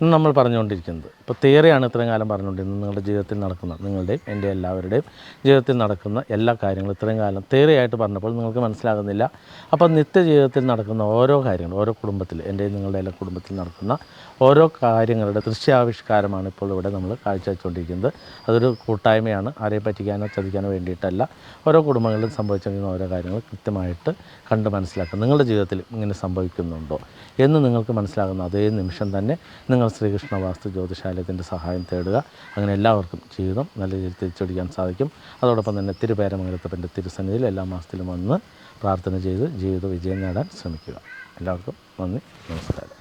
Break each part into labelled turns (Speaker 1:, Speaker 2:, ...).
Speaker 1: നമ്മൾ പറഞ്ഞുകൊണ്ടിരിക്കുന്നത് ഇപ്പോൾ തിയറിയാണ് ഇത്രയും കാലം പറഞ്ഞുകൊണ്ടിരുന്നത് നിങ്ങളുടെ ജീവിതത്തിൽ നടക്കുന്ന നിങ്ങളുടെയും എന്റെ എല്ലാവരുടെയും ജീവിതത്തിൽ നടക്കുന്ന എല്ലാ കാര്യങ്ങളും ഇത്രയും കാലം തിയറിയായിട്ട് പറഞ്ഞപ്പോൾ നിങ്ങൾക്ക് മനസ്സിലാകുന്നില്ല. അപ്പോൾ നിത്യജീവിതത്തിൽ നടക്കുന്ന ഓരോ കാര്യങ്ങളും ഓരോ കുടുംബത്തിൽ എന്റെയും നിങ്ങളുടെ എല്ലാ കുടുംബത്തിൽ നടക്കുന്ന ഓരോ കാര്യങ്ങളുടെ ദൃശ്യാവിഷ്കാരമാണ് ഇപ്പോൾ ഇവിടെ നമ്മൾ കാഴ്ചവെച്ചുകൊണ്ടിരിക്കുന്നത്. അതൊരു കൂട്ടായ്മയാണ് ആരെയും പറ്റിക്കാനോ ചതിക്കാനോ വേണ്ടിയിട്ടല്ല. ഓരോ കുടുംബങ്ങളിലും സംഭവിച്ചിരിക്കുന്ന ഓരോ കാര്യങ്ങൾ കൃത്യമായിട്ട് കണ്ട് മനസ്സിലാക്കുക നിങ്ങളുടെ ജീവിതത്തിൽ ഇങ്ങനെ സംഭവിക്കുന്നുണ്ടോ എന്ന് നിങ്ങൾക്ക് മനസ്സിലാകുന്ന അതേ നിമിഷം തന്നെ നിങ്ങൾ ശ്രീകൃഷ്ണ വാസ്തു ജ്യോതിശാലയത്തിന്റെ സഹായം തേടുക. അങ്ങനെ എല്ലാവർക്കും ജീവിതം നല്ല രീതിയിൽ തിരിച്ചടിക്കാൻ സാധിക്കും. അതോടൊപ്പം തന്നെ തിരുപേരമംഗലത്തപ്പന്റെ തിരുസന്നിധിയിൽ എല്ലാ മാസത്തിലും വന്ന് പ്രാർത്ഥന ചെയ്ത് ജീവിത വിജയം നേടാൻ ശ്രമിക്കുക. എല്ലാവർക്കും നന്ദി. നമസ്കാരം.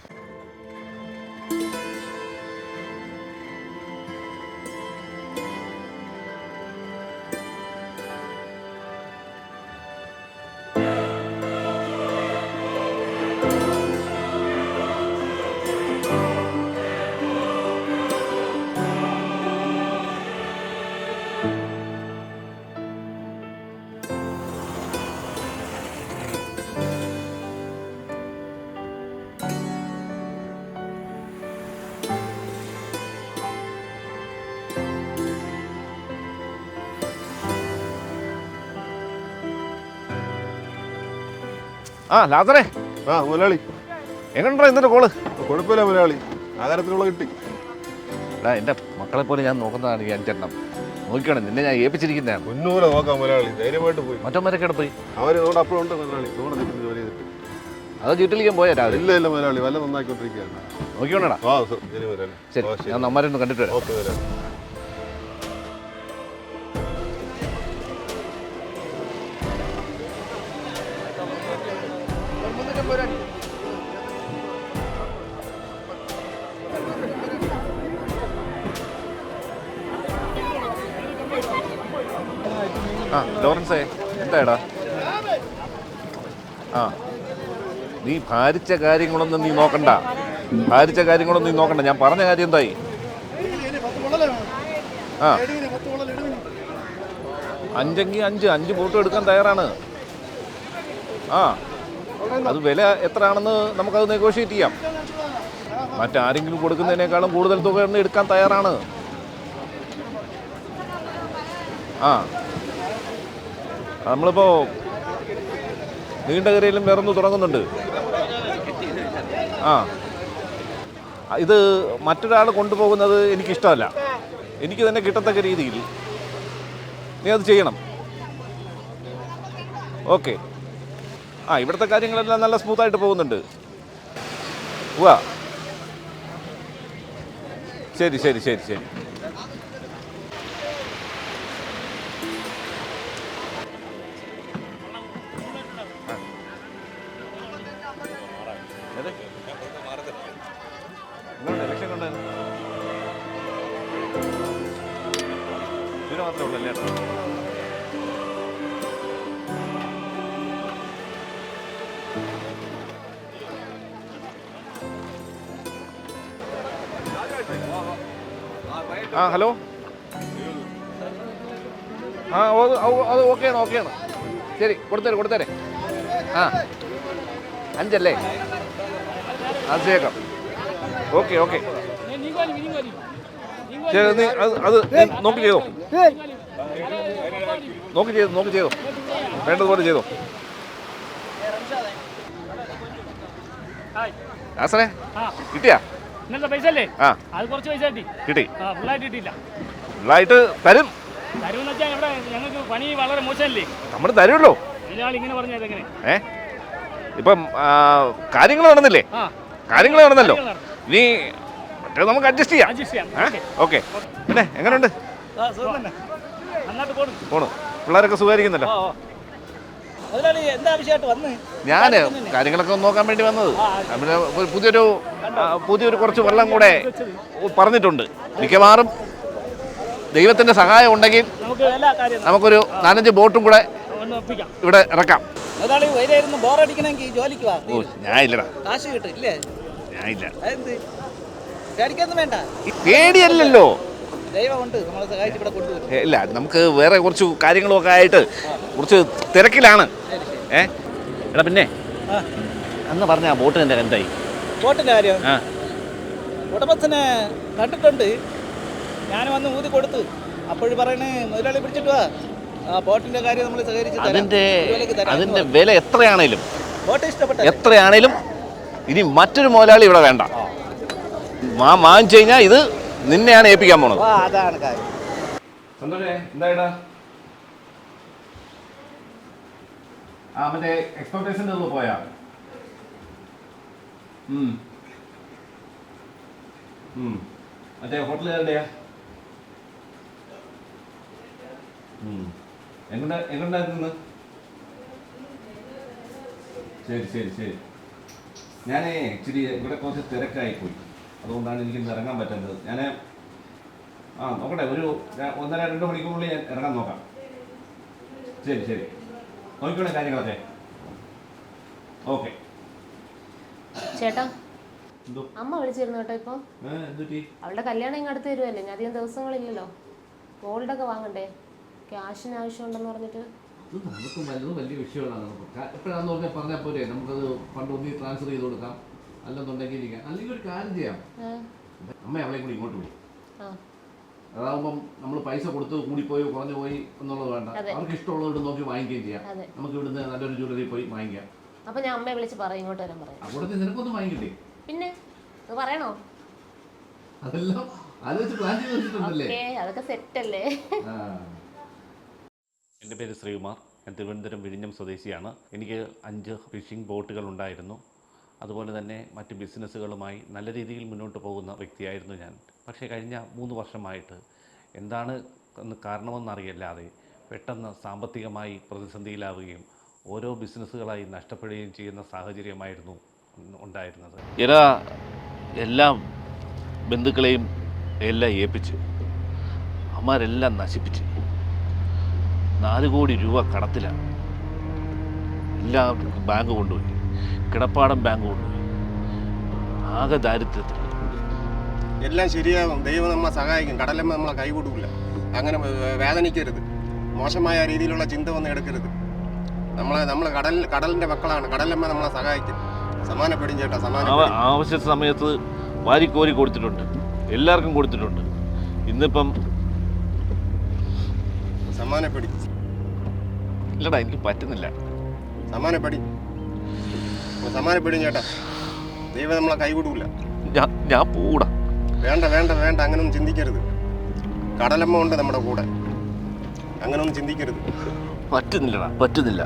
Speaker 2: ആ ലാസറേ.
Speaker 3: ആ മുതലാളി.
Speaker 2: എങ്ങനെയുണ്ടോ ഇന്നത്തെ കോൾ?
Speaker 3: കുഴപ്പമില്ല മുതലാളി. ആകാരത്തിലുള്ള കിട്ടി.
Speaker 2: എടാ എന്റെ മക്കളെ പോലെ ഞാൻ നോക്കുന്നതാണ് ഈ അഞ്ചെണ്ണം. നോക്കിക്കണം നിന്നെ ഞാൻ ഏൽപ്പിച്ചിരിക്കുന്നതാണ്
Speaker 3: മുന്നൂറ് നോക്കാം മുതലാളി. ധൈര്യമായിട്ട് പോയി.
Speaker 2: മറ്റന്മാരൊക്കെ ഇവിടെ പോയി?
Speaker 3: അവർ നോട് അപ്പോഴും ഉണ്ട് മുതലാളി. തോടെ നിൽക്കുന്ന ജോലി ചെയ്തിട്ട്.
Speaker 2: അത് ചുറ്റിലിക്കാൻ പോയാ രാവിലെ?
Speaker 3: ഇല്ല ഇല്ല മുതലാളി. വല്ല നന്നാക്കിക്കൊണ്ടിരിക്കുകയാണ്.
Speaker 2: നോക്കിക്കോണടാ.
Speaker 3: ആ ശരി മുതലാളി.
Speaker 2: ശരി ഞാൻ അമ്മമാരെ ഒന്ന് കണ്ടിട്ട് വരാം.
Speaker 3: ഓക്കെ മുതലാളി.
Speaker 2: ഭാരിച്ച കാര്യങ്ങളൊന്നും നീ നോക്കണ്ട. ഭാരിച്ച കാര്യങ്ങളൊന്നും നീ നോക്കണ്ട. ഞാൻ പറഞ്ഞ കാര്യം എന്തായി? ആ. അഞ്ചെങ്കിൽ അഞ്ച്. അഞ്ച് ഫോട്ടോ എടുക്കാൻ തയ്യാറാണ്. ആ. അത് വില എത്രയാണെന്ന് നമുക്കത് നെഗോഷിയേറ്റ് ചെയ്യാം. മറ്റാരെങ്കിലും കൊടുക്കുന്നതിനേക്കാളും കൂടുതൽ തുക എടുക്കാൻ തയ്യാറാണ്. ആ. നമ്മളിപ്പോ നീണ്ടകരയിലും വേറൊന്ന് തുടങ്ങുന്നുണ്ട്. ആ. ഇത് മറ്റൊരാൾ കൊണ്ടുപോകുന്നത് എനിക്കിഷ്ടമല്ല. എനിക്ക് തന്നെ കിട്ടത്തക്ക രീതിയിൽ. നീ അത് ചെയ്യണം. ഓക്കെ. ആ ഇവിടുത്തെ കാര്യങ്ങളെല്ലാം നല്ല സ്മൂത്തായിട്ട് പോകുന്നുണ്ട്. ഉവാ ശരി ശരി ശരി ശരി? ഇതിന് മാത്രമേ ഉള്ളൂ അല്ലേ? ആ ഹലോ? ആ അത് ഓക്കെയാണ് ഓക്കെയാണ് ശരി കൊടുത്തേരെ കൊടുത്തേരെ. ആ അഞ്ചല്ലേ? അത് ചേക്കാം ഓക്കെ ഓക്കെ നീ അത് അത് നോക്കി ചെയ്തോ. നോക്കി ചെയ്തു നോക്കി ചെയ്തോ. വേണ്ടതുപോലെ ചെയ്തോ. ആസനെ കിട്ടിയാ?
Speaker 4: ഇന്നത്തെ പൈസ അല്ലേ?
Speaker 2: ആ.
Speaker 4: അത് കുറച്ച് പൈസ കിട്ടി.
Speaker 2: കിട്ടി.
Speaker 4: ആ ഫുള്ളായിട്ട് കിട്ടിയില്ല.
Speaker 2: ഫുള്ളായിട്ട് തരും.
Speaker 4: തരുമെന്ന് വെച്ചാൽ ഇവിടെ ഞങ്ങൾക്ക് പണി വളരെ മോശമല്ലേ?
Speaker 2: നമ്മൾ തരുമല്ലോ.
Speaker 4: ഇയാൾ ഇങ്ങനെ പറഞ്ഞത് എങ്ങനെ
Speaker 2: ഏ? ഇപ്പം കാര്യങ്ങൾ നടന്നില്ലേ? കാര്യങ്ങൾ നടന്നല്ലോ.
Speaker 4: നീ
Speaker 2: ഇനി മറ്റേ നമുക്ക് അഡ്ജസ്റ്റ് ചെയ്യാം. ഓക്കെ പിന്നെ എങ്ങനെയുണ്ട് പോണു. പിള്ളേരൊക്കെ സുഖമായിരിക്കുന്നല്ലോ. ഞാൻ കാര്യങ്ങളൊക്കെ ഒന്ന് നോക്കാൻ വേണ്ടി വന്നത്. പിന്നെ പുതിയൊരു പുതിയൊരു കുറച്ച് വെള്ളം കൂടെ പറഞ്ഞിട്ടുണ്ട്. മിക്കവാറും ദൈവത്തിന്റെ സഹായം ഉണ്ടെങ്കിൽ നമുക്കൊരു നാലഞ്ച് ബോട്ടും കൂടെ ഇവിടെ ഇറക്കാം. ഞാൻ ഇല്ലടാ
Speaker 5: കാശ് കിട്ടും ഇല്ലേ?
Speaker 2: ഞാൻ ഇല്ല
Speaker 5: പേടിക്കൊന്നും വേണ്ട.
Speaker 2: പേടിയല്ലല്ലോ. ഇല്ല നമുക്ക് വേറെ കുറച്ച് കാര്യങ്ങളൊക്കെ ആയിട്ട് കുറച്ച് തിരക്കിലാണ്. ഏ? എടാ പിന്നെ അന്ന് പറഞ്ഞ ബോട്ടിന്റെ എന്തായി
Speaker 5: ബോട്ടിന്റെ കാര്യം? ഉടമസ്ഥനെ കണ്ടിട്ടുണ്ട്. ഞാൻ വന്ന് ഊതി കൊടുത്തു. അപ്പോഴും പറയണേ മുതലാളി പിടിച്ചിട്ട് വാ. ആ ബോട്ടിന്റെ കാര്യം നമ്മൾ സഹകരിച്ചു
Speaker 2: അതിന്റെ
Speaker 5: പറഞ്ഞു.
Speaker 2: വില എത്രയാണേലും.
Speaker 5: ബോട്ട് ഇഷ്ടപ്പെട്ട
Speaker 2: എത്രയാണേലും ഇനി മറ്റൊരു മുതലാളി ഇവിടെ വേണ്ട. മാ വാങ്ങിച്ചു കഴിഞ്ഞാൽ ഇത് നിന്നെയാണ് ഏൽപ്പിക്കാൻ പോണത്.
Speaker 5: അതാണ് കാര്യം.
Speaker 2: എന്തായിടാ ആ മറ്റേ എക്സ്പെക്ടേഷന്റെ ഒന്ന് പോയാ. മറ്റേ ഹോട്ടലുകാരുടെയാ എങ്ങനെ എങ്ങനെയുണ്ടായിരുന്നു ശരി ശരി ശരി. ഞാനേ ഇച്ചിരി ഇവിടെ കുറച്ച് തിരക്കായി പോയി. അതുകൊണ്ടാണ് എനിക്ക് ഇന്ന് ഇറങ്ങാൻ പറ്റുന്നത്. ഞാൻ ആ നോക്കട്ടെ ഒരു ഒന്നര രണ്ട് മണിക്കൂറിനുള്ളിൽ ഞാൻ ഇറങ്ങാൻ നോക്കാം. ശരി ശരി. നോക്കിക്കോളെ കാര്യങ്ങളൊക്കെ. ഓക്കെ.
Speaker 6: ചേട്ടാ അമ്മ വിളിച്ചിരുന്നു കേട്ടോ
Speaker 2: ഇപ്പൊ.
Speaker 6: അവളുടെ കല്യാണം ഇങ്ങ് അടുത്ത് വരുമല്ലേ ഞാൻ അധികം ദിവസങ്ങളില്ലല്ലോ. ഗോൾഡ് ഒക്കെ വാങ്ങണ്ടേ? ക്യാഷിന് ആവശ്യമുണ്ടെന്ന് പറഞ്ഞിട്ട്.
Speaker 7: നമുക്ക് വലിയ വിഷയമാണ് നമുക്ക്. എപ്പോഴാണെന്ന് പറഞ്ഞാൽ പറഞ്ഞാൽ പോരെ. നമുക്കത് ഫണ്ട് ഒന്നി ട്രാൻസ്ഫർ ചെയ്ത് കൊടുക്കാം. അല്ലെന്നുണ്ടെങ്കിൽ ഇരിക്കാം. അല്ലെങ്കിൽ ഒരു കാര്യം ചെയ്യാം? അമ്മ അവളെ കൂടി ഇങ്ങോട്ട് വിടും.
Speaker 6: ആ.
Speaker 7: അതാവുമ്പം നമ്മൾ പൈസ കൊടുത്ത് കൂടിപ്പോയി കുറഞ്ഞു പോയി എന്നുള്ളത് വേണ്ട. അവർക്ക് ഇഷ്ടമുള്ളത് നോക്കി വാങ്ങിക്കുകയും ചെയ്യാം. നമുക്ക് ഇവിടുന്ന് നല്ലൊരു ജ്വല്ലറി പോയി വാങ്ങിക്കാം.
Speaker 6: അപ്പൊ ഞാൻ അമ്മയെ വിളിച്ച് പറയും ഇങ്ങോട്ട് വരാൻ പറയാം.
Speaker 7: അവിടുത്തെ നിനക്കൊന്നും വാങ്ങിക്കില്ലേ
Speaker 6: പിന്നെ? അത് പറയണോ?
Speaker 7: അതെല്ലാം ആലോചിച്ച് പ്ലാൻ ചെയ്ത് വെച്ചിട്ടുണ്ടല്ലേ?
Speaker 6: അതൊക്കെ സെറ്റ്
Speaker 7: അല്ലേ?
Speaker 2: എന്റെ പേര് ശ്രീകുമാർ. ഞാൻ തിരുവനന്തപുരം വിഴിഞ്ഞം സ്വദേശിയാണ്. എനിക്ക് അഞ്ച് ഫിഷിംഗ് ബോട്ടുകൾ ഉണ്ടായിരുന്നു. അതുപോലെ തന്നെ മറ്റ് ബിസിനസ്സുകളുമായി നല്ല രീതിയിൽ മുന്നോട്ട് പോകുന്ന വ്യക്തിയായിരുന്നു ഞാൻ. പക്ഷേ കഴിഞ്ഞ മൂന്ന് വർഷമായിട്ട് എന്താണ് കാരണമെന്നറിയല്ലാതെ പെട്ടെന്ന് സാമ്പത്തികമായി പ്രതിസന്ധിയിലാവുകയും ഓരോ ബിസിനസ്സുകളായി നഷ്ടപ്പെടുകയും ചെയ്യുന്ന സാഹചര്യമായിരുന്നു ഉണ്ടായിരുന്നത്. ഇര എല്ലാം ബന്ധുക്കളെയും എല്ലാം ഏൽപ്പിച്ച് അമ്മാരെല്ലാം നശിപ്പിച്ച്. നാല് കോടി രൂപ കടത്തിലാണ് എല്ലാം ബാങ്ക് കൊണ്ടുപോയി. കിടപ്പാടം ബാങ്ക് കൊണ്ടുപോയി. ആകെ ദാരിദ്ര്യത്തിൽ
Speaker 8: എല്ലാം ശരിയാകും. ദൈവം നമ്മളെ സഹായിക്കും. കടലമ്മ നമ്മളെ കൈവിടൂല അങ്ങനെ വേദനിക്കരുത്. മോശമായ രീതിയിലുള്ള ചിന്ത ഒന്നും എടുക്കരുത്. നമ്മളെ നമ്മൾ കടൽ കടലിന്റെ മക്കളാണ്. കടലമ്മ നമ്മളെ സഹായിക്കും. സമാനപ്പെടും ചേട്ടാ സമാന
Speaker 2: ആവശ്യ സമയത്ത് വാരിക്കോരി കൊടുത്തിട്ടുണ്ട്. എല്ലാവർക്കും കൊടുത്തിട്ടുണ്ട്. ഇന്നിപ്പം
Speaker 8: സമാനപ്പെടി.
Speaker 2: ഇല്ലടാ എനിക്ക് പറ്റുന്നില്ല.
Speaker 8: സമാനപ്പെടി. സമാനപ്പെടും ചേട്ടാ. ദൈവം നമ്മളെ കൈവിടൂല.
Speaker 2: ഞാൻ ഞാൻ പോടാ
Speaker 8: വേണ്ട വേണ്ട വേണ്ട. അങ്ങനൊന്നും ചിന്തിക്കരുത്. കടലമ്മ ഉണ്ട് നമ്മുടെ കൂടെ. അങ്ങനൊന്നും ചിന്തിക്കരുത്.
Speaker 2: പറ്റുന്നില്ലടാ പറ്റുന്നില്ല.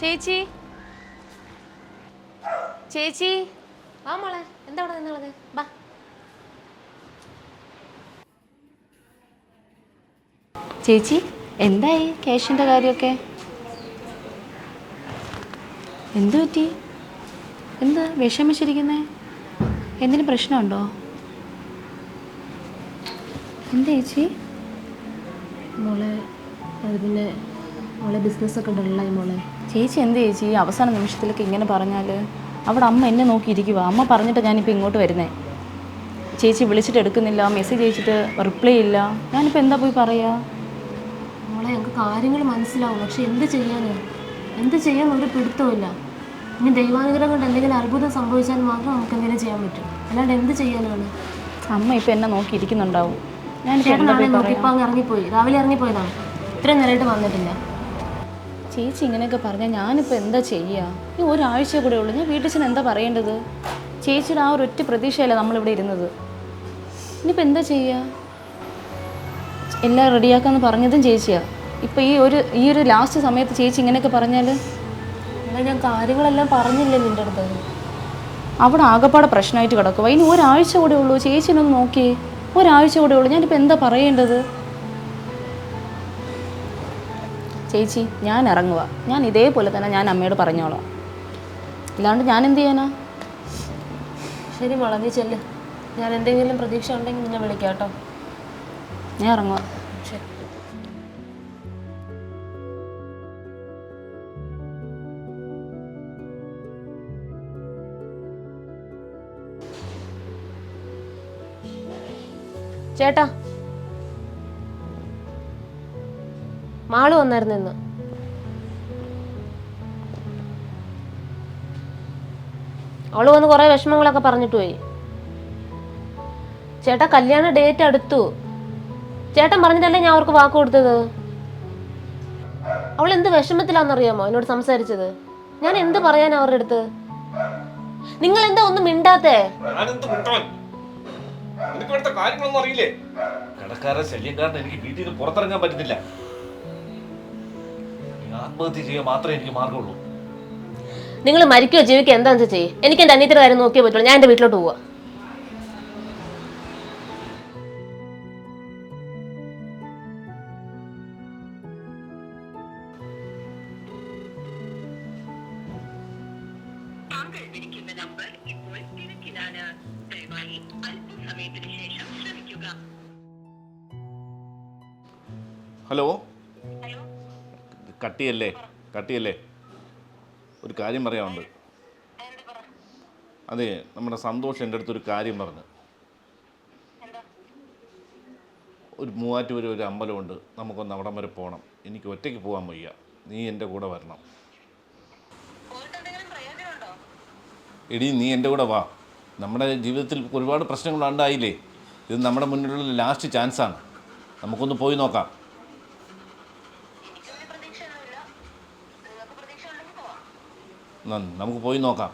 Speaker 6: ചേച്ചി? ചേച്ചി? വാ മോളെ. എന്താ അവിടെ നിന്നുള്ളത്? ബാ ചേച്ചി എന്തായി ക്യാഷിന്റെ കാര്യമൊക്കെ? എന്ത് പറ്റി? എന്ത് വിഷമിച്ചിരിക്കുന്നേ?
Speaker 9: എന്തിനു പ്രശ്നമുണ്ടോ? എന്താ ചേച്ചി?
Speaker 6: മോളെ പിന്നെ മോളെ ബിസിനസ്സൊക്കെ ഡള്ളായി മോളെ.
Speaker 9: ചേച്ചി എന്ത് ചേച്ചി അവസാന നിമിഷത്തിലൊക്കെ ഇങ്ങനെ പറഞ്ഞാൽ അവിടെ അമ്മ എന്നെ നോക്കിയിരിക്കുക അമ്മ പറഞ്ഞിട്ട് ഞാനിപ്പോൾ ഇങ്ങോട്ട് വരുന്നേ. ചേച്ചി വിളിച്ചിട്ട് എടുക്കുന്നില്ല. മെസ്സേജ് അയച്ചിട്ട് റിപ്ലൈ ഇല്ല. ഞാനിപ്പോൾ എന്താ പോയി പറയാ?
Speaker 6: മോളെ ഞങ്ങൾക്ക് കാര്യങ്ങൾ മനസ്സിലാവും. പക്ഷെ എന്ത് ചെയ്യാനാണ് എന്ത് ചെയ്യാൻ ഒരു പിടുത്തമില്ല ഇനി ദൈവാനുഗ്രഹം കൊണ്ട് എന്തെങ്കിലും അത്ഭുതം സംഭവിച്ചാൽ മാത്രം നമുക്ക് എങ്ങനെ ചെയ്യാൻ പറ്റും. അല്ലാണ്ട് എന്ത് ചെയ്യാനാണ്?
Speaker 9: അമ്മ ഇപ്പം എന്നെ നോക്കിയിരിക്കുന്നുണ്ടാവും. ഞാൻ
Speaker 6: ഇപ്പം അങ്ങ് ഇറങ്ങിപ്പോയി. രാവിലെ ഇറങ്ങിപ്പോയതാണ് ഇത്രയും നേരമായിട്ട് വന്നിട്ടില്ല.
Speaker 9: ചേച്ചി ഇങ്ങനെയൊക്കെ പറഞ്ഞാൽ ഞാനിപ്പോൾ എന്താ ചെയ്യുക ഈ ഒരാഴ്ച കൂടെ ഉള്ളൂ. ഞാൻ വീട്ടിൽ ചെന്ന് എന്താ പറയേണ്ടത്? ചേച്ചിയുടെ ആ ഒരു ഒറ്റ പ്രതീക്ഷയല്ല നമ്മളിവിടെ ഇരുന്നത്. ഇനിയിപ്പോൾ എന്താ ചെയ്യുക എല്ലാം റെഡിയാക്കാന്ന് പറഞ്ഞതും ചേച്ചിയാ. ഇപ്പം ഈ ഒരു ഈ ഒരു ലാസ്റ്റ് സമയത്ത് ചേച്ചി ഇങ്ങനെയൊക്കെ പറഞ്ഞാൽ
Speaker 6: എന്നാൽ ഞാൻ കാര്യങ്ങളെല്ലാം പറഞ്ഞില്ലേ നിന്റെ അടുത്ത്?
Speaker 9: അവിടെ ആകപ്പാടെ പ്രശ്നമായിട്ട് കിടക്കുക ഇനി ഒരാഴ്ച കൂടെ ഉള്ളൂ. ചേച്ചിനൊന്ന് നോക്കിയേ. ഒരാഴ്ച കൂടെ ഉള്ളൂ. ഞാനിപ്പോൾ എന്താ പറയേണ്ടത്? ചേച്ചി ഞാൻ ഇറങ്ങുക ഞാൻ ഇതേപോലെ തന്നെ ഞാൻ അമ്മയോട് പറഞ്ഞോളാം. ഇല്ലാണ്ട് ഞാൻ എന്ത് ചെയ്യാനാ?
Speaker 6: ശരി മോളെ നീ ചെല്ല്. ഞാൻ എന്തെങ്കിലും പ്രതീക്ഷ ഉണ്ടെങ്കിൽ നിന്നെ വിളിക്കാം കേട്ടോ.
Speaker 9: ഞാൻ ഇറങ്ങുക
Speaker 6: ശരി. ചേട്ടാ മാൾ വന്നായിരുന്നു ഇന്ന്. അവൾ വന്ന് കുറേ വിഷമങ്ങളൊക്കെ പറഞ്ഞിട്ട് പോയി. ചേട്ടാ കല്യാണ ഡേറ്റ് അടുത്തു. ചേട്ടൻ പറഞ്ഞിട്ടല്ലേ ഞാൻ അവർക്ക് വാക്ക് കൊടുത്തത്? അവൾ എന്ത് വിഷമത്തിലാണെന്നറിയാമോ എന്നോട് സംസാരിച്ചത്? ഞാൻ എന്ത് പറയാൻ അവരുടെ അടുത്ത്? നിങ്ങൾ എന്താ ഒന്നും മിണ്ടാത്തേ?
Speaker 2: കാര്യങ്ങളൊന്നും അറിയില്ലേ? കടക്കാരെ ശല്യം കാരണം എനിക്ക് വീട്ടിൽ നിന്ന് പുറത്തിറങ്ങാൻ പറ്റുന്നില്ല ആത്മഹത്യ ചെയ്യുക മാത്രമേ എനിക്ക് മാർഗമുള്ളൂ.
Speaker 6: നിങ്ങൾ മരിക്കുകയോ ജീവിക്കുക എന്താണെന്ന് വെച്ചാൽ ചെയ്യും? എനിക്ക് എന്റെ അനിയത്തിന്റെ കാര്യം നോക്കിയേ പറ്റുള്ളൂ ഞാൻ എന്റെ വീട്ടിലോട്ട് പോവാ.
Speaker 2: ഹലോ? കട്ടിയല്ലേ? കട്ടിയല്ലേ? ഒരു കാര്യം പറയാനുണ്ട്. അതെ നമ്മുടെ സന്തോഷം എന്റെ അടുത്തൊരു കാര്യം പറഞ്ഞു. ഒരു മൂവാറ്റുപുര ഒരു അമ്പലമുണ്ട്. നമുക്കൊന്ന് അവിടം വരെ പോകണം. എനിക്ക് ഒറ്റയ്ക്ക് പോകാൻ വയ്യ. നീ എന്റെ കൂടെ വരണം. എടി നീ എന്റെ കൂടെ വാ. നമ്മുടെ ജീവിതത്തിൽ ഒരുപാട് പ്രശ്നങ്ങൾ ഉണ്ടായില്ലേ? ഇത് നമ്മുടെ മുന്നിലുള്ള ലാസ്റ്റ് ചാൻസാണ്. നമുക്കൊന്ന് പോയി നോക്കാം. ന- നമുക്ക് പോയി നോക്കാം.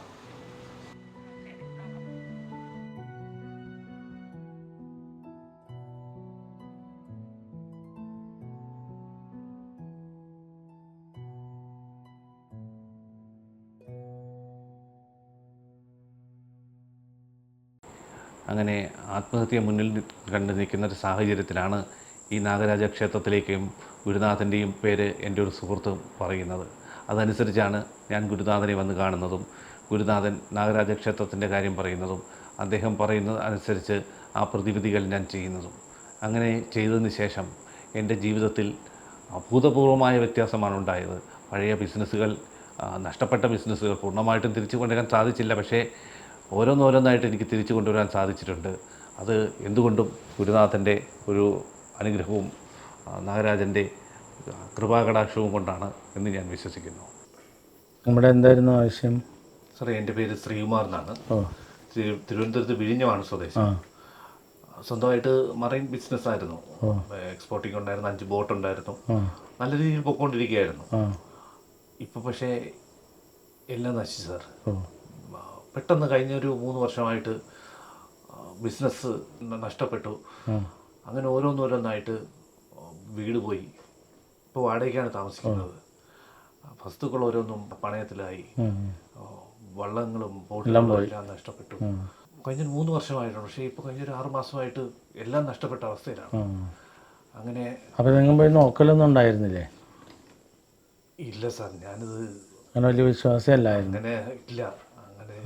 Speaker 2: അങ്ങനെ ആത്മഹത്യ മുന്നിൽ കണ്ടു നിൽക്കുന്ന ഒരു സാഹചര്യത്തിലാണ് ഈ നാഗരാജ ക്ഷേത്രത്തിലേക്കും ഗുരുനാഥന്റെയും പേര് എന്റെ ഒരു സുഹൃത്ത് പറയുന്നത്. അതനുസരിച്ചാണ് ഞാൻ ഗുരുനാഥനെ വന്ന് കാണുന്നതും ഗുരുനാഥൻ നാഗരാജ ക്ഷേത്രത്തിന്റെ കാര്യം പറയുന്നതും അദ്ദേഹം പറയുന്നത് അനുസരിച്ച് ആ പ്രതിവിധികൾ ഞാൻ ചെയ്യുന്നതും. അങ്ങനെ ചെയ്തതിന് ശേഷം എന്റെ ജീവിതത്തിൽ അഭൂതപൂർവമായ വ്യത്യാസമാണ് ഉണ്ടായത്. പഴയ ബിസിനസ്സുകൾ നഷ്ടപ്പെട്ട ബിസിനസ്സുകൾ പൂർണമായിട്ടും തിരിച്ചു കൊണ്ടുവരാൻ സാധിച്ചില്ല. പക്ഷേ ഓരോന്നോരോന്നായിട്ട് എനിക്ക് തിരിച്ചു കൊണ്ടുവരാൻ സാധിച്ചിട്ടുണ്ട്. അത് എന്തുകൊണ്ടും ഗുരുനാഥന്റെ ഒരു അനുഗ്രഹവും നാഗരാജന്റെ കൃപാകടാക്ഷവും കൊണ്ടാണ് എന്ന് ഞാൻ വിശ്വസിക്കുന്നു.
Speaker 1: നമ്മുടെ എന്തായിരുന്നു ആവശ്യം?
Speaker 2: സാറേ എന്റെ പേര് ശ്രീകുമാർ എന്നാണ്. തിരുവനന്തപുരത്ത് വിഴിഞ്ഞമാണ് സ്വദേശം. സ്വന്തമായിട്ട് മറൈൻ ബിസിനസ് ആയിരുന്നു. എക്സ്പോർട്ടിംഗ് ഉണ്ടായിരുന്നു അഞ്ച് ബോട്ട് ഉണ്ടായിരുന്നു. നല്ല രീതിയിൽ
Speaker 1: പൊക്കോണ്ടിരിക്കുകയായിരുന്നു.
Speaker 2: ഇപ്പോൾ പക്ഷേ എല്ലാം നശിച്ചു സാർ. പെട്ടെന്ന് കഴിഞ്ഞ ഒരു മൂന്ന് വർഷമായിട്ട് ബിസിനസ് നഷ്ടപ്പെട്ടു. അങ്ങനെ ഓരോന്നോരോന്നായിട്ട് വീട് പോയി. ഇപ്പോൾ വാടകയ്ക്കാണ് താമസിക്കുന്നത്. വസ്തുക്കൾ ഓരോന്നും പണയത്തിലായി. വള്ളങ്ങളും ബോട്ടുകളും എല്ലാം നഷ്ടപ്പെട്ടു. കഴിഞ്ഞൊരു മൂന്ന് വർഷമായിട്ടുണ്ട് പക്ഷേ ഇപ്പോൾ കഴിഞ്ഞൊരു ആറ് മാസമായിട്ട് എല്ലാം നഷ്ടപ്പെട്ട അവസ്ഥയിലാണ്. അങ്ങനെ
Speaker 1: അപ്പം നിങ്ങൾ പോയി നോക്കലൊന്നും ഉണ്ടായിരുന്നില്ലേ?
Speaker 2: ഇല്ല സാർ ഞാനിത്
Speaker 1: അങ്ങനെ വലിയ വിശ്വാസമല്ലായിരുന്നു.
Speaker 2: അങ്ങനെ ഇല്ല. അങ്ങനെ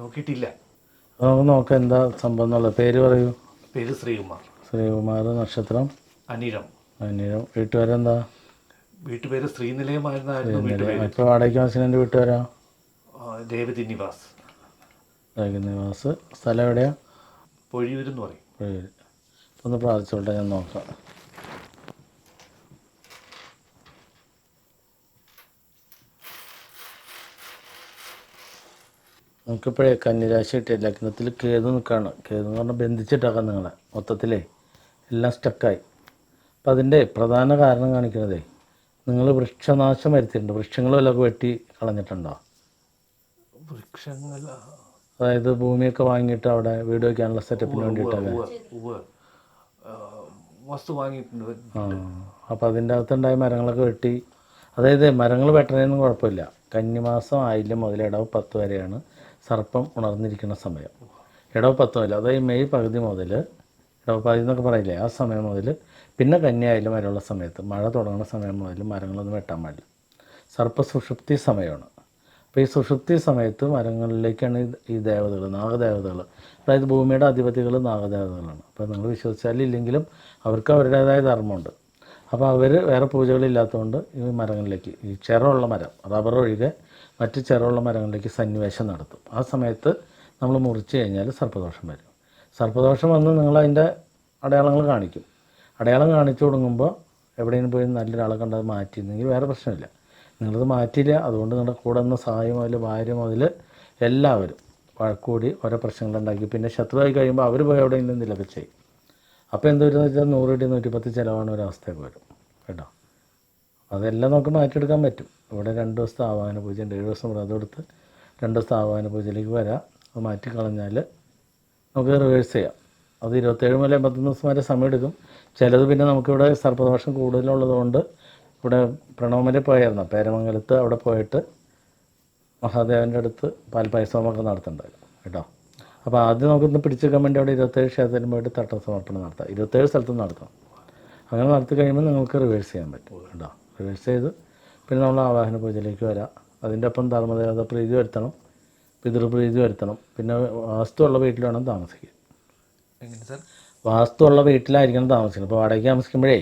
Speaker 2: നോക്കിയിട്ടില്ല.
Speaker 1: നമുക്ക് നോക്കാം എന്താ സംഭവം എന്നുള്ളത്. പേര് പറയൂ.
Speaker 7: പേര് ശ്രീകുമാർ.
Speaker 1: ശ്രീകുമാർ നക്ഷത്രം.
Speaker 7: അനിരം
Speaker 1: അന്യരം വീട്ടുകാരെന്താ
Speaker 7: വീട്ടുപേര് ശ്രീനിലയമായിരുന്നായിരുന്നു വീട്ടുപേര്.
Speaker 1: ഇപ്പോൾ വാടകയ്ക്ക് താമസിക്കുന്ന വീട്ടുകാരാ
Speaker 7: ദേവതി നിവാസ് ദേവതി
Speaker 1: നിവാസ് സ്ഥലം എവിടെയാ?
Speaker 7: പൊഴിയൂരെന്ന് പറയും.
Speaker 1: പേര് ഒന്ന് പ്രാർത്ഥിച്ചോട്ടെ ഞാൻ നോക്കാം. നമുക്കിപ്പോഴേ കന്നിരാശി കിട്ടിയ ലഗ്നത്തിൽ കേതു നിൽക്കുകയാണ് കേതു എന്ന് പറഞ്ഞാൽ ബന്ധിച്ചിട്ടാക്കാം നിങ്ങളെ. മൊത്തത്തിലേ. എല്ലാം സ്റ്റക്കായി അപ്പം അതിന്റെ പ്രധാന കാരണം കാണിക്കുന്നതേ നിങ്ങൾ വൃക്ഷനാശം വരുത്തിയിട്ടുണ്ട്. വൃക്ഷങ്ങൾ വല്ലതൊക്കെ വെട്ടി കളഞ്ഞിട്ടുണ്ടോ?
Speaker 7: വൃക്ഷങ്ങൾ
Speaker 1: അതായത് ഭൂമിയൊക്കെ വാങ്ങിയിട്ട് അവിടെ വീട് വയ്ക്കാനുള്ള സെറ്റപ്പിന്
Speaker 7: വേണ്ടിയിട്ടാണ് വസ്തു വാങ്ങിയിട്ടുണ്ട്.
Speaker 1: ആ അപ്പോൾ അതിന്റെ അകത്തുണ്ടായ മരങ്ങളൊക്കെ വെട്ടി. അതായത് മരങ്ങൾ വെട്ടണേന്നും കുഴപ്പമില്ല. കന്നിമാസം ആയില്ല മുതൽ ഇടവ് പത്ത് വരെയാണ് സർപ്പം ഉണർന്നിരിക്കുന്ന സമയം. ഇടവ് പത്ത് മുതൽ അതായത് മെയ് പകുതി മുതൽ ഇടവ് പകുതി എന്നൊക്കെ പറയില്ലേ ആ സമയം മുതൽ പിന്നെ കന്യായാലും വരെയുള്ള സമയത്ത് മഴ തുടങ്ങുന്ന സമയം മുതൽ മരങ്ങളൊന്നും വെട്ടാൻ പാടില്ല. സർപ്പ സുഷുപ്തി സമയമാണ്. അപ്പോൾ ഈ സുഷുപ്തി സമയത്ത് മരങ്ങളിലേക്കാണ് ഈ- ഈ ദേവതകൾ നാഗദേവതകൾ. അതായത് ഭൂമിയുടെ അധിപതികൾ നാഗദേവതകളാണ്. അപ്പോൾ നിങ്ങൾ വിശ്വസിച്ചാലും ഇല്ലെങ്കിലും അവർക്ക് അവരുടേതായ ധർമ്മമുണ്ട്. അപ്പോൾ അവർ വേറെ പൂജകളില്ലാത്തതുകൊണ്ട് ഈ മരങ്ങളിലേക്ക് ഈ ചിറമുള്ള മരം റബ്ബർ ഒഴികെ മറ്റ് ചിറമുള്ള മരങ്ങളിലേക്ക് സന്നിവേശം നടത്തും. ആ സമയത്ത് നമ്മൾ മുറിച്ച് കഴിഞ്ഞാൽ സർപ്പദോഷം വരും. സർപ്പദോഷം വന്ന് നിങ്ങൾ അതിന്റെ അടയാളങ്ങൾ കാണിക്കും. അടയാളം കാണിച്ചു തുടങ്ങുമ്പോൾ എവിടെയെങ്കിലും പോയി നല്ലൊരാളെ കണ്ടത് മാറ്റിയിരുന്നെങ്കിൽ വേറെ പ്രശ്നമില്ല. നിങ്ങളത് മാറ്റിയില്ല. അതുകൊണ്ട് നിങ്ങളുടെ കൂടെ നിന്ന് സഹായം മുതൽ ഭാര്യ മുതൽ എല്ലാവരും വഴക്കൂടി ഓരോ പ്രശ്നങ്ങളുണ്ടാക്കി പിന്നെ ശത്രുവായി കഴിയുമ്പോൾ അവർ പോയി എവിടെയെങ്കിലും എന്തെങ്കിലുമൊക്കെ ചെയ്യും അപ്പോൾ എന്ത് വരുന്നത് വെച്ചാൽ നൂറ് ഇടി നൂറ്റിപ്പത്ത് ചിലവാണ് ഒരവസ്ഥയൊക്കെ വരും. കേട്ടോ? അതെല്ലാം നമുക്ക് മാറ്റിയെടുക്കാൻ പറ്റും. ഇവിടെ രണ്ട് ദിവസത്തെ ആവാഹന പൂജ ഉണ്ട്. ഏഴ് ദിവസം വ്രതം എടുത്ത് രണ്ട് ദിവസത്തെ ആവാഹന പൂജയിലേക്ക് വരാം. അത് മാറ്റിക്കളഞ്ഞാൽ നമുക്ക് റിവേഴ്സ് ചെയ്യാം. അത് ഇരുപത്തേഴ് മുതൽ എൺപത്തൊന്ന് ദിവസം വരെ സമയം എടുക്കും ചിലത് പിന്നെ നമുക്കിവിടെ സർപ്പദോഷം കൂടുതലുള്ളതുകൊണ്ട് ഇവിടെ പ്രണവമല പോയായിരുന്നു. പേരമംഗലത്ത് അവിടെ പോയിട്ട് മഹാദേവന്റെ അടുത്ത് പാൽപ്പായസമൊക്കെ നടത്തുന്നുണ്ടായിരുന്നു കേട്ടോ. അപ്പോൾ ആദ്യം നമുക്കൊന്ന് പിടിച്ചെടുക്കാൻ വേണ്ടി അവിടെ ഇരുപത്തേഴ് ക്ഷേത്രത്തിന് പോയിട്ട് തട്ട സമർപ്പണം നടത്താം. ഇരുപത്തേഴ് സ്ഥലത്തും നടത്താം അങ്ങനെ നടത്തി കഴിയുമ്പോൾ നിങ്ങൾക്ക് റിവേഴ്സ് ചെയ്യാൻ പറ്റും കേട്ടോ. റിവേഴ്സ് ചെയ്ത് പിന്നെ നമ്മൾ ആവാഹന പൂജയിലേക്ക് വരാം. അതിന്റെ ഒപ്പം ധർമ്മദേവത പ്രീതി വരുത്തണം പിതൃപ്രീതി വരുത്തണം. പിന്നെ വാസ്തുള്ള വീട്ടിൽ വേണം താമസിക്കാൻ.
Speaker 7: എങ്ങനെ സാർ?
Speaker 1: വാസ്തുള്ള വീട്ടിലായിരിക്കണം താമസിക്കുന്നത്. ഇപ്പോൾ വാടകയ്ക്ക് താമസിക്കുമ്പോഴേ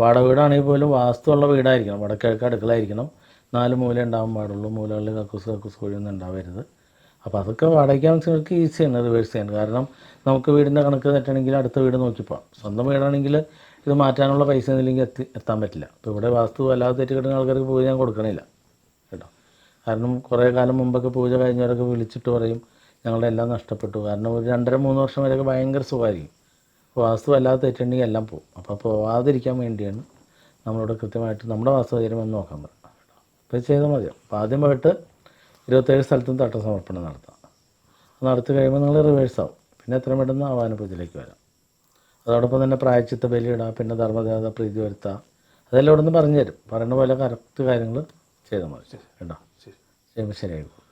Speaker 1: വാടക വീടാണെങ്കിൽ പോലും വാസ്തുള്ള വീടായിരിക്കണം. വടക്കിഴക്ക് അടുക്കളായിരിക്കണം നാല് മൂല ഉണ്ടാവാൻ പാടുള്ളൂ. മൂലകളിൽ കക്കൂസ് കക്കൂസ് കോഴിയൊന്നും ഉണ്ടാവരുത്. അപ്പോൾ അതൊക്കെ വാടകയ്ക്ക് താമസിക്കുന്നവർക്ക് ഈസിയാണ് റിവേഴ്സ് ചെയ്യാൻ കാരണം നമുക്ക് വീടിന്റെ കണക്ക് തെറ്റണമെങ്കിൽ അടുത്ത വീട് നോക്കിപ്പോവാം സ്വന്തം വീടാണെങ്കിൽ ഇത് മാറ്റാനുള്ള പൈസ ഒന്നുമില്ലെങ്കിൽ എത്തി എത്താൻ പറ്റില്ല. അപ്പോൾ ഇവിടെ വാസ്തു അല്ലാതെ തെറ്റ് കിട്ടുന്ന ആൾക്കാർക്ക് പൂജ ഞാൻ കൊടുക്കണില്ല. കേട്ടോ. കാരണം കുറേ കാലം മുമ്പൊക്കെ പൂജ കഴിഞ്ഞവരൊക്കെ വിളിച്ചിട്ട് പറയും ഞങ്ങളുടെ എല്ലാം നഷ്ടപ്പെട്ടു. കാരണം ഒരു രണ്ടര മൂന്ന് വർഷം വരെയൊക്കെ ഭയങ്കര സുഖമായിരിക്കും. വാസ്തു അല്ലാതെ തെറ്റുണ്ടെങ്കിൽ എല്ലാം പോകും. അപ്പോൾ പോവാതിരിക്കാൻ വേണ്ടിയാണ് നമ്മളോട് കൃത്യമായിട്ട് നമ്മുടെ വാസ്തുചര്യം എന്ന് നോക്കാൻ പറയാം അപ്പോൾ ചെയ്താൽ മതി. അപ്പോൾ ആദ്യമായിട്ട് ഇരുപത്തേഴ് സ്ഥലത്തും തട്ട സമർപ്പണം നടത്താം. നടത്തി കഴിയുമ്പോൾ നിങ്ങൾ റിവേഴ്സ് ആവും. പിന്നെ എത്രയും പെട്ടെന്ന് ആവാന പൂജയിലേക്ക് വരാം. അതോടൊപ്പം തന്നെ പ്രായച്ചിത്ത ബലിയിടാം പിന്നെ ധർമ്മദേവത പ്രീതി വരുത്താം. അതെല്ലാം ഇവിടെ നിന്ന് പറഞ്ഞു തരും പറയുന്ന പോലെ കറക്റ്റ് കാര്യങ്ങൾ ചെയ്താൽ മതി. ശരി. കേട്ടോ ശരി ശരിയായിരിക്കും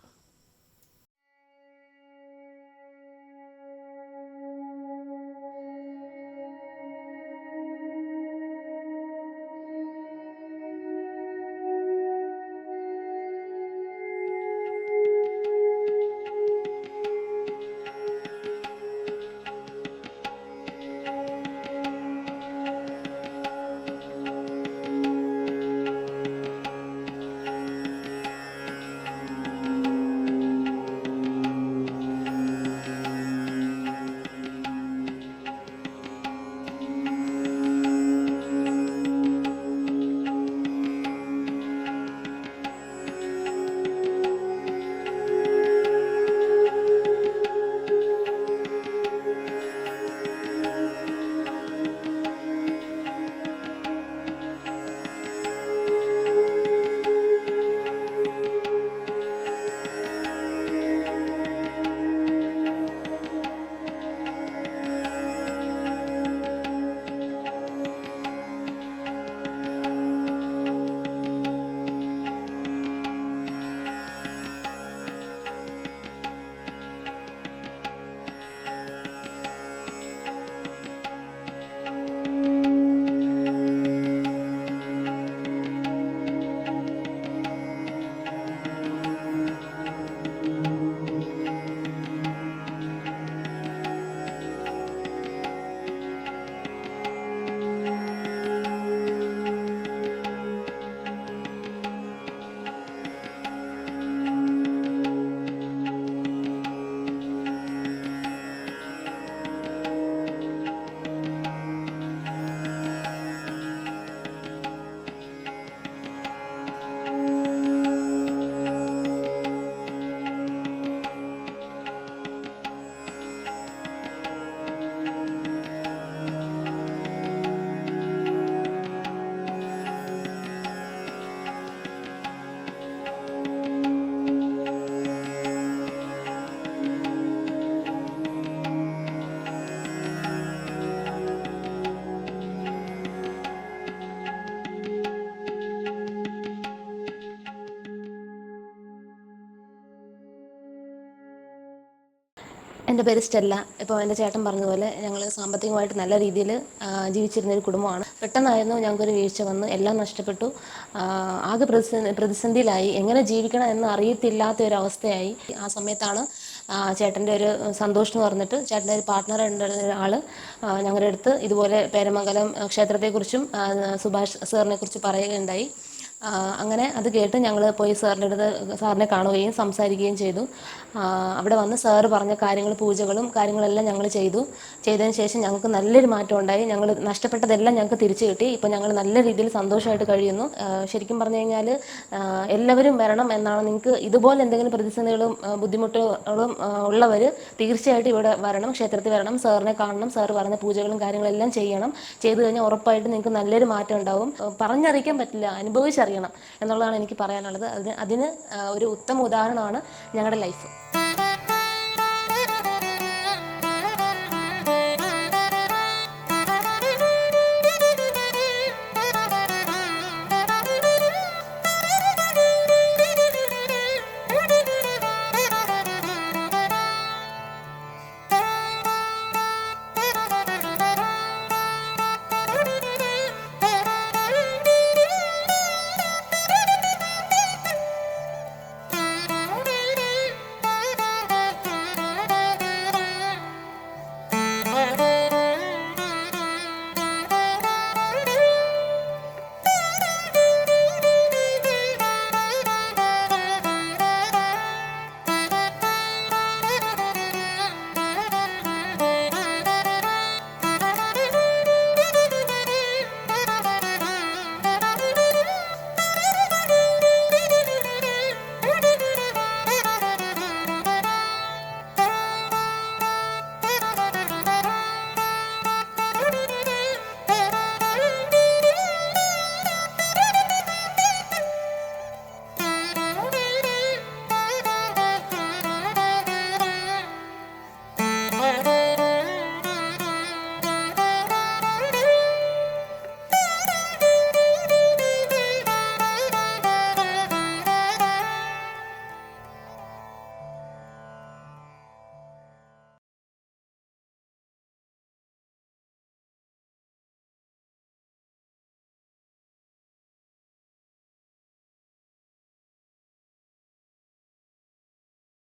Speaker 6: എന്റെ പേര് സ്റ്റെല്ല. ഇപ്പോൾ എന്റെ ചേട്ടൻ പറഞ്ഞതുപോലെ ഞങ്ങൾ സാമ്പത്തികമായിട്ട് നല്ല രീതിയിൽ ജീവിച്ചിരുന്ന ഒരു കുടുംബമാണ്. പെട്ടെന്നായിരുന്നു ഞങ്ങൾക്കൊരു വീഴ്ച വന്ന് എല്ലാം നഷ്ടപ്പെട്ടു. ആകെ പ്രതിസന്ധി പ്രതിസന്ധിയിലായി. എങ്ങനെ ജീവിക്കണം എന്ന് അറിയത്തില്ലാത്ത ഒരു അവസ്ഥയായി ആ സമയത്താണ് ചേട്ടന്റെ ഒരു സന്തോഷം എന്ന് പറഞ്ഞിട്ട് ചേട്ടന്റെ ഒരു പാർട്ട്ണർ ഒരാൾ ഞങ്ങളുടെ അടുത്ത് ഇതുപോലെ പേരമംഗലം ക്ഷേത്രത്തെക്കുറിച്ചും സുഭാഷ് സാറിനെ കുറിച്ച് പറയുകയുണ്ടായി. അങ്ങനെ അത് കേട്ട് ഞങ്ങൾ പോയി സാറിന്റെ അടുത്ത് സാറിനെ കാണുകയും സംസാരിക്കുകയും ചെയ്തു. അവിടെ വന്ന് സാറ് പറഞ്ഞ കാര്യങ്ങൾ പൂജകളും കാര്യങ്ങളെല്ലാം ഞങ്ങൾ ചെയ്തു. ചെയ്തതിന് ശേഷം ഞങ്ങൾക്ക് നല്ലൊരു മാറ്റം ഉണ്ടായി. ഞങ്ങൾ നഷ്ടപ്പെട്ടതെല്ലാം ഞങ്ങൾക്ക് തിരിച്ചു കിട്ടി. ഇപ്പോൾ ഞങ്ങൾ നല്ല രീതിയിൽ സന്തോഷമായിട്ട് കഴിയുന്നു. ശരിക്കും പറഞ്ഞു കഴിഞ്ഞാൽ എല്ലാവരും വരണം എന്നാണ് നിങ്ങൾക്ക് ഇതുപോലെ എന്തെങ്കിലും പ്രതിസന്ധികളും ബുദ്ധിമുട്ടുകളും ഉള്ളവർ തീർച്ചയായിട്ടും ഇവിടെ വരണം ക്ഷേത്രത്തിൽ വരണം സാറിനെ കാണണം സാറ് പറഞ്ഞ പൂജകളും കാര്യങ്ങളെല്ലാം ചെയ്യണം. ചെയ്തു കഴിഞ്ഞാൽ ഉറപ്പായിട്ട് നിങ്ങൾക്ക് നല്ലൊരു മാറ്റം ഉണ്ടാവും. പറഞ്ഞറിയിക്കാൻ പറ്റില്ല അനുഭവിച്ചറിയണം എന്നുള്ളതാണ് എനിക്ക് പറയാനുള്ളത്. അതിന് അതിന് ഒരു ഉത്തമ ഉദാഹരണമാണ് ഞങ്ങളുടെ ലൈഫ്.